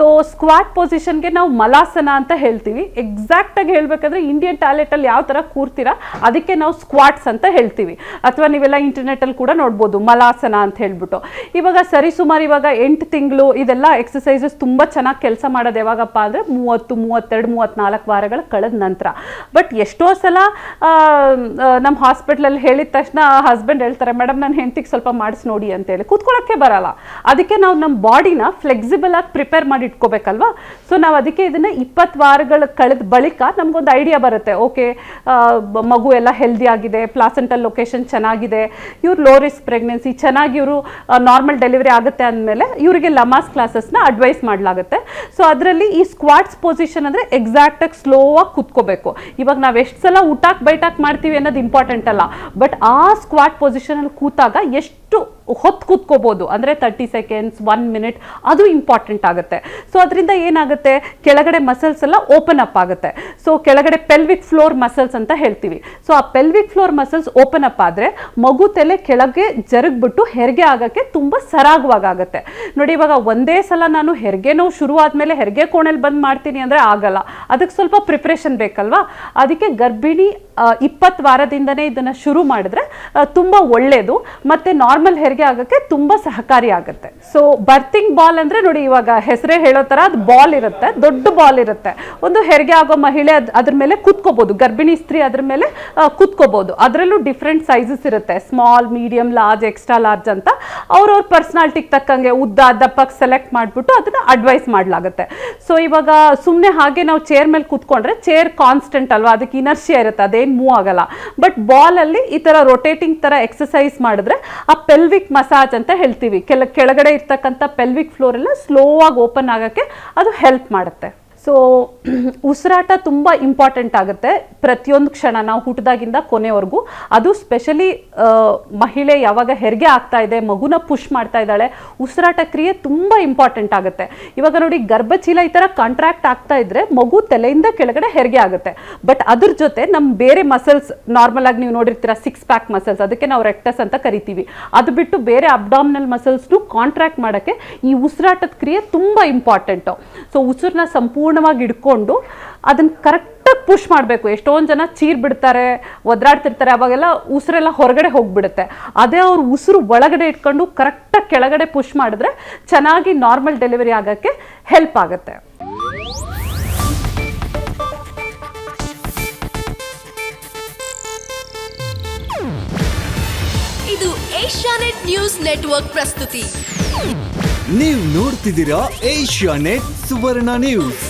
So squat ಪೊಸಿಷನ್ಗೆ ನಾವು ಮಲಾಸನ ಅಂತ ಹೇಳ್ತೀವಿ. ಎಕ್ಸಾಕ್ಟಾಗಿ ಹೇಳಬೇಕಂದ್ರೆ ಇಂಡಿಯನ್ ಟಾಯ್ಲೆಟಲ್ಲಿ ಯಾವ ಥರ ಕೂರ್ತೀರಾ ಅದಕ್ಕೆ ನಾವು ಸ್ಕ್ವಾಟ್ಸ್ ಅಂತ ಹೇಳ್ತೀವಿ. ಅಥವಾ ನೀವೆಲ್ಲ ಇಂಟರ್ನೆಟಲ್ಲಿ ಕೂಡ ನೋಡ್ಬೋದು ಮಲಾಸನ ಅಂತ ಹೇಳ್ಬಿಟ್ಟು. ಇವಾಗ ಸರಿಸುಮಾರು ಇವಾಗ ಎಂಟು ತಿಂಗಳು ಇದೆಲ್ಲ ಎಕ್ಸಸೈಸಸ್ ತುಂಬ ಚೆನ್ನಾಗಿ ಕೆಲಸ ಮಾಡೋದು ಯಾವಾಗಪ್ಪ ಅಂದರೆ ಮೂವತ್ತು, ಮೂವತ್ತೆರಡು ಮೂವತ್ತ್ನಾಲ್ಕು ವಾರಗಳು ಕಳೆದ ನಂತರ. ಬಟ್ ಎಷ್ಟೋ ಸಲ ನಮ್ಮ ಹಾಸ್ಪಿಟ್ಲಲ್ಲಿ ಹೇಳಿದ ತಕ್ಷಣ ಹಸ್ಬೆಂಡ್ ಹೇಳ್ತಾರೆ ಮೇಡಮ್ ನನ್ನ ಹೆಂಡತಿಗೆ ಸ್ವಲ್ಪ ಮಾಡಿಸಿ ನೋಡಿ ಅಂತೇಳಿ ಕೂತ್ಕೊಳ್ಳೋಕ್ಕೆ ಬರಲ್ಲ. ಅದಕ್ಕೆ ನಾವು ನಮ್ಮ ಬಾಡಿನ ಫ್ಲೆಕ್ಸಿಬಲ್ ಆಗಿ ಪ್ರಿಪೇರ್ ಮಾಡಿ ಇಟ್ಕೋಬೇಕಲ್ವಾ? ಸೊ ನಾವು ಅದಕ್ಕೆ ಇದನ್ನ ಇಪ್ಪತ್ತು ವಾರಗಳ ಕಳೆದ ಬಳಿಕ ನಮಗೊಂದು ಐಡಿಯಾ ಬರುತ್ತೆ. ಓಕೆ ಮಗು ಎಲ್ಲ ಹೆಲ್ದಿ ಆಗಿದೆ ಪ್ಲಾಸೆಂಟಲ್ ಲೊಕೇಶನ್ ಚೆನ್ನಾಗಿದೆ, ಇವ್ರು ಲೋ ರಿಸ್ಕ್ ಪ್ರೆಗ್ನೆನ್ಸಿ ಚೆನ್ನಾಗಿ ಇವರು ನಾರ್ಮಲ್ ಡೆಲಿವರಿ ಆಗುತ್ತೆ ಅಂದಮೇಲೆ ಇವರಿಗೆ ಲಮಾಸ್ ಕ್ಲಾಸಸ್ನ ಅಡ್ವೈಸ್ ಮಾಡಲಾಗುತ್ತೆ. ಸೊ ಅದರಲ್ಲಿ ಈ ಸ್ಕ್ವಾಟ್ಸ್ ಪೊಸಿಷನ್ ಅಂದರೆ ಎಕ್ಸಾಕ್ಟಾಗಿ ಸ್ಲೋ ಆಗಿ ಕುತ್ಕೋಬೇಕು. ಇವಾಗ ನಾವು ಎಷ್ಟು ಸಲ ಊಟಕ್ಕೆ ಬೈಟಾಕ್ ಮಾಡ್ತೀವಿ ಅನ್ನೋದು ಇಂಪಾರ್ಟೆಂಟ್ ಅಲ್ಲ. ಬಟ್ ಆ ಸ್ಕ್ವಾಟ್ ಪೊಸಿಷನಲ್ಲಿ ಕೂತಾಗ ಎಷ್ಟು ಹೊತ್ತು ಕೂತ್ಕೋಬೋದು. ಅಂದರೆ ತರ್ಟಿ ಸೆಕೆಂಡ್ಸ್ ಒನ್ ಮಿನಿಟ್ ಅದು ಇಂಪಾರ್ಟೆಂಟ್ ಆಗುತ್ತೆ. ಸೊ ಅದರಿಂದ ಏನಾಗುತ್ತೆ? ಕೆಳಗಡೆ ಮಸಲ್ಸ್ ಎಲ್ಲ ಓಪನ್ ಅಪ್ ಆಗುತ್ತೆ. ಸೊ ಕೆಳಗಡೆ ಪೆಲ್ವಿಕ್ ಫ್ಲೋರ್ ಮಸಲ್ಸ್ ಅಂತ ಹೇಳ್ತೀವಿ. ಸೊ ಆ pelvic floor muscles open up ಆದರೆ ಮಗು ತಲೆ ಕೆಳಗೆ ಜರುಗ್ಬಿಟ್ಟು ಹೆರಿಗೆ ಆಗೋಕ್ಕೆ ತುಂಬ ಸರಾಗವಾಗಿ ನೋಡಿ, ಇವಾಗ ಒಂದೇ ಸಲ ನಾನು ಹೆರಿಗೆ ನೋವು ಶುರು ಆದಮೇಲೆ ಹೆರಿಗೆ ಕೋಣೆಲಿ ಬಂದು ಮಾಡ್ತೀನಿ ಅಂದರೆ ಆಗಲ್ಲ. ಅದಕ್ಕೆ ಸ್ವಲ್ಪ ಪ್ರಿಪ್ರೇಷನ್ ಬೇಕಲ್ವಾ? ಅದಕ್ಕೆ ಗರ್ಭಿಣಿ ಇಪ್ಪತ್ತು ವಾರದಿಂದನೇ ಇದನ್ನು ಶುರು ಮಾಡಿದ್ರೆ ತುಂಬ ಒಳ್ಳೆಯದು ಮತ್ತು ನಾರ್ಮಲ್ ಹೆರಿಗೆ ಆಗೋಕ್ಕೆ ತುಂಬ ಸಹಕಾರಿ ಆಗುತ್ತೆ. ಸೊ ಬರ್ತಿಂಗ್ ಬಾಲ್ ಅಂದರೆ ನೋಡಿ ಇವಾಗ ಹೆಸರೇ ಹೇಳೋ ಥರ ಅದು ಬಾಲ್ ಇರುತ್ತೆ, ದೊಡ್ಡ ಬಾಲ್ ಇರುತ್ತೆ. ಒಂದು ಹೆರಿಗೆ ಆಗೋ ಮಹಿಳೆ ಅದು ಅದ್ರ ಮೇಲೆ ಕೂತ್ಕೋಬೋದು, ಗರ್ಭಿಣಿ ಸ್ತ್ರೀ ಅದ್ರ ಮೇಲೆ ಕೂತ್ಕೋಬೋದು. ಅದರಲ್ಲೂ ಡಿಫ್ರೆಂಟ್ ಸೈಜಸ್ ಇರುತ್ತೆ. Small medium large extra large ಅಂತ. ಅವ್ರವ್ರ ಪರ್ಸ್ನಾಲ್ಟಿಗೆ ತಕ್ಕಂಗೆ ಉದ್ದ ದಪ್ಪಕ್ಕೆ ಸೆಲೆಕ್ಟ್ ಮಾಡಿಬಿಟ್ಟು ಅದನ್ನು ಅಡ್ವೈಸ್ ಮಾಡಲಾಗುತ್ತೆ. ಸೊ ಇವಾಗ ಸುಮ್ಮನೆ ಹಾಗೆ ನಾವು ಚೇರ್ ಮೇಲೆ ಕೂತ್ಕೊಂಡ್ರೆ ಚೇರ್ ಕಾನ್ಸ್ಟೆಂಟ್ ಅಲ್ವಾ? ಅದಕ್ಕೆ ಇನರ್ಷಿಯಾ ಇರುತ್ತೆ, ಅದೇನು ಮೂವ್ ಆಗಲ್ಲ. ಬಟ್ ಬಾಲಲ್ಲಿ ಈ ಥರ ರೊಟೇಟಿಂಗ್ ಥರ ಎಕ್ಸಸೈಸ್ ಮಾಡಿದ್ರೆ ಆ ಪೆಲ್ವಿಕ್ ಮಸಾಜ್ ಅಂತ ಹೇಳ್ತೀವಿ. ಕೆಲ ಕೆಳಗಡೆ ಇರ್ತಕ್ಕಂಥ ಪೆಲ್ವಿಕ್ ಫ್ಲೋರ್ ಎಲ್ಲ ಸ್ಲೋ ಆಗಿ ಓಪನ್ ಆಗೋಕ್ಕೆ ಅದು ಹೆಲ್ಪ್ ಮಾಡುತ್ತೆ. ಸೊ ಉಸಿರಾಟ ತುಂಬ ಇಂಪಾರ್ಟೆಂಟ್ ಆಗುತ್ತೆ ಪ್ರತಿಯೊಂದು ಕ್ಷಣ. ನಾವು ಹುಟ್ಟಿದಾಗಿಂದ ಕೊನೆವರೆಗೂ. ಅದು ಸ್ಪೆಷಲಿ ಮಹಿಳೆ ಯಾವಾಗ ಹೆರಿಗೆ ಆಗ್ತಾ ಇದೆ, ಮಗುನ ಪುಷ್ ಮಾಡ್ತಾ ಇದ್ದಾಳೆ, ಉಸಿರಾಟ ಕ್ರಿಯೆ ತುಂಬ ಇಂಪಾರ್ಟೆಂಟ್ ಆಗುತ್ತೆ. ಇವಾಗ ನೋಡಿ, ಗರ್ಭಚೀಲ ಈ ಥರ ಕಾಂಟ್ರಾಕ್ಟ್ ಆಗ್ತಾ ಇದ್ರೆ ಮಗು ತಲೆಯಿಂದ ಕೆಳಗಡೆ ಹೆರಿಗೆ ಆಗುತ್ತೆ. ಬಟ್ ಅದ್ರ ಜೊತೆ ನಮ್ಮ ಬೇರೆ ಮಸಲ್ಸ್ ನಾರ್ಮಲ್ ಆಗಿ ನೀವು ನೋಡಿರ್ತೀರ ಸಿಕ್ಸ್ ಪ್ಯಾಕ್ ಮಸಲ್ಸ್ ಅದಕ್ಕೆ ನಾವು ರೆಕ್ಟಸ್ ಅಂತ ಕರಿತೀವಿ. ಅದು ಬಿಟ್ಟು ಬೇರೆ ಅಬ್ಡಾಮಿನಲ್ ಮಸಲ್ಸ್ನು ಕಾಂಟ್ರಾಕ್ಟ್ ಮಾಡೋಕ್ಕೆ ಈ ಉಸಿರಾಟದ ಕ್ರಿಯೆ ತುಂಬ ಇಂಪಾರ್ಟೆಂಟು ಸೊ ಉಸಿರನ್ನ ಸಂಪೂರ್ಣವಾಗಿ ಇಟ್ಕೊಂಡು ಅದನ್ನು ಕರೆಕ್ಟಾಗಿ ಪುಷ್ ಮಾಡಬೇಕು. ಎಷ್ಟೊಂದು ಜನ ಚೀರ್ ಬಿಡ್ತಾರೆ ಒದ್ರಾಡ್ತಿರ್ತಾರೆ ಅವಾಗೆಲ್ಲ ಉಸಿರೆಲ್ಲ ಹೊರಗಡೆ ಹೋಗ್ಬಿಡುತ್ತೆ. ಅದೇ ಅವ್ರು ಉಸಿರು ಒಳಗಡೆ ಇಟ್ಕೊಂಡು ಕರೆಕ್ಟಾಗಿ ಕೆಳಗಡೆ ಪುಷ್ ಮಾಡಿದ್ರೆ ಚೆನ್ನಾಗಿ ನಾರ್ಮಲ್ ಡೆಲಿವರಿ ಆಗೋಕ್ಕೆ ಹೆಲ್ಪ್ ಆಗುತ್ತೆ. ಇದು ಏಷ್ಯಾನೆಟ್ ನ್ಯೂಸ್ ನೆಟ್ವರ್ಕ್ ಪ್ರಸ್ತುತಿ. ನೀವು ನೋಡ್ತಿದ್ದೀರಾ ಏಷ್ಯಾನೆಟ್ ಸುವರ್ಣ ನ್ಯೂಸ್.